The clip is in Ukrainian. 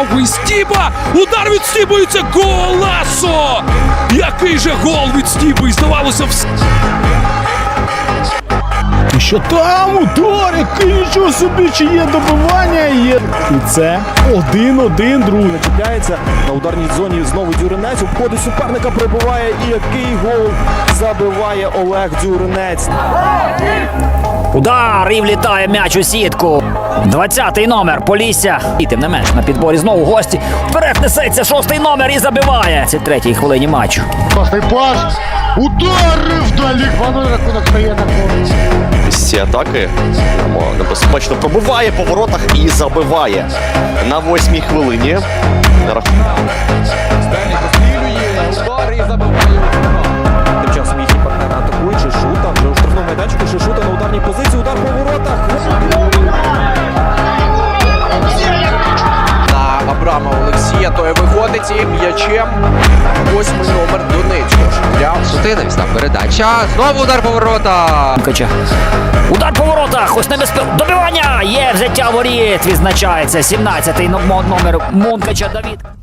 довгий Стіба. Удар від Стіби і це голасо! Який же гол від Стіби! І здавалося, все. І що там удар, який нічого собі, чи є добивання, є. І це один-один, другий. Чіпляється на ударній зоні знову Дюринець. Обходить суперника, пробиває і який гол забиває Олег Дюринець. Удар і влітає м'яч у сітку. 20-й номер Полісся. І тим не менш на підборі знову гості. Вперед несеться шостий номер і забиває. Це третій хвилині матчу. Класний пас. Удар вдалі. 2-0 рахунок стає на користь. Ці атаки небезпечно пробиває по воротах і забиває на восьмій хвилині. Олексія. Той виходить і м'ячем. Ось номер. Шкіряв. Сутинець там передача. Знову удар поворота. Кача. Удар поворота! Хоч Ось без Добивання. Є взяття воріт. Відзначається 17-й номер Мункача Давід.